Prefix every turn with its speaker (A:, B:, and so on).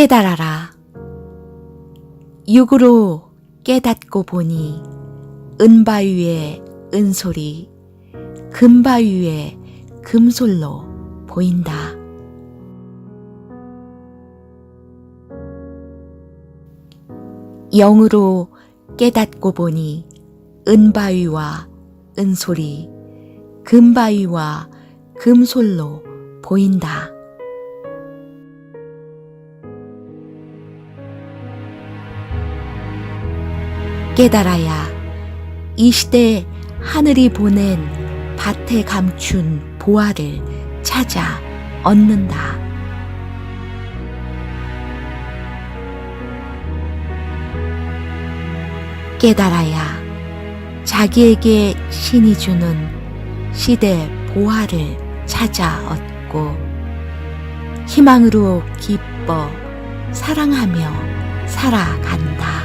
A: 깨달아라. 육으로 깨닫고 보니 은바위의 은솔이 금바위의 금솔로 보인다. 영으로 깨닫고 보니 은바 위와 은솔이 금바 위와 금솔로 보인다. 깨달아야 이 시대 하늘이 보낸 밭에 감춘 보화를 찾아 얻는다. 깨달아야 자기에게 신이 주는 시대 보화를 찾아 얻고 희망으로 기뻐 사랑하며 살아간다.